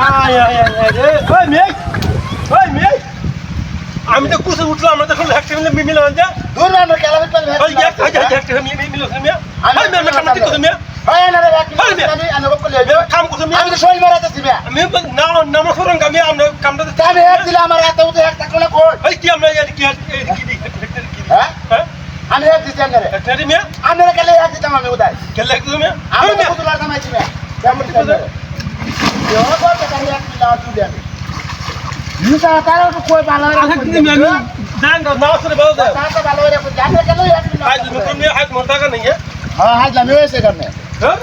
আয় আয় আয় রে। ওই মেয়ে। ওই মেয়ে। আমি তো কুসে উঠলাম আমরা তখন একটা মিলে মিলে আনজা দূর না কেলাবে চল ওই এক হাজার একটা মিলে মিলে মিলে আমি আমি কাম করতে তুমি হয় না রে আমি আমি আনব করলে কাম করতে আমি তো শৈল মারাতে দিবে আমি না নাম সরং আমি আমরা কামটা আমি এক দিলে আমার এত উঠে একটা কোলা কই ওই কি আমরা কি কি কি কি হ্যাঁ হ্যাঁ আমি এক দিতে না রে একটা মিয়া আমি কেলে এক দিতাম আমি উদাই কেলে একদম মিয়া আমি তো কুতুলা কামাইছি না কেমন দিতাম রে ইও বলতে কালি এক দিলা তুই আমি নিসা তারা তো কই ভালো আচ্ছা কি মিয়া জান না সরে বল দে তারা ভালো রে জানে কেলে এক দিলা আজ মুকুল মিয়া হাত মোটা কা नहीं है হ্যাঁ হাজ আমি হইছে কারণে हाँ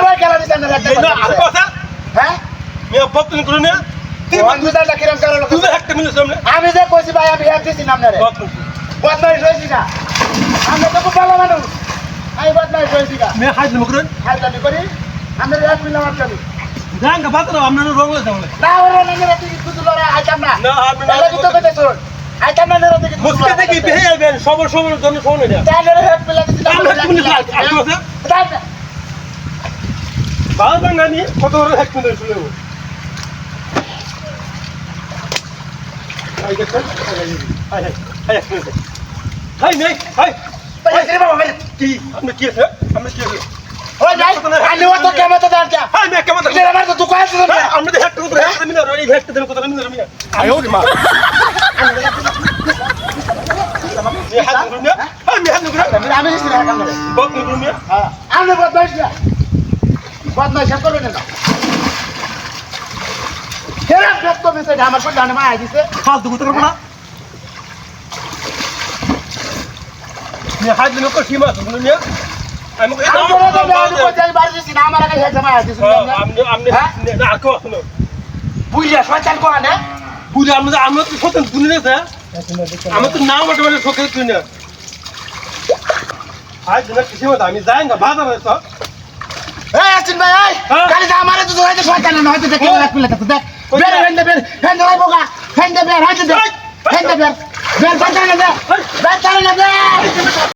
ভাই কেলে দিছি না রে না আর কথা হ্যাঁ মিয়া বকন করো মিয়া তুই ওই দুটা কিরম কারণ তুই একটা মিলে সামনে আমি যে কইছি ভাই আমি এক দিছি না রে বকন বদমাইশ হয়েছি না? আমি তো খুব ভালো মানুষ। আমি বদমাইশ হয়েছি না মিয়া হাই মুকুল হাইজানি করি। আমি এক মিলে আমার চাবি জান বাত না আমরা রং লাগে তাহলে না ওরা না মেরে তুই কুতু লড়া আইতাম না। না আমি তাহলে কিন্তু কইতে শুন? আইতাম না মেরে তুই মুসকে দেখি বেহে আইবেন সবার সবার জন্য শোনে না তাহলে এক মিলে দিছি না আমরা এক মিনিট লাগে আর কথা তাহলে ভালো জান আমি কত বড় এক মিনিট শুনে হাই দেখেন হাই এক মিনিট। হাই নেই হাই ভাই রে বাবা ভাই কি আপনি কি আছে আপনি কি আছে ওই ভাই আমি ও তো কেমন তো দাঁড়া হাই মে কেমন তো দোকান আছে না আমরা হেড টু হেড মিনা রই হেড টু কত মিনা রই ওরে মা মি মি হাত নুরু আমি দিছি না বক নুরু মিয়া হ্যাঁ আমি বদমাইশ না বদমাইশ করবে না আমার কোন জানে মা আইছে ফালতু কথা করব না মি না? আজ না কিছু মত? আমি যাই না বাজারে হ্যাঁ? হয়তো দেখে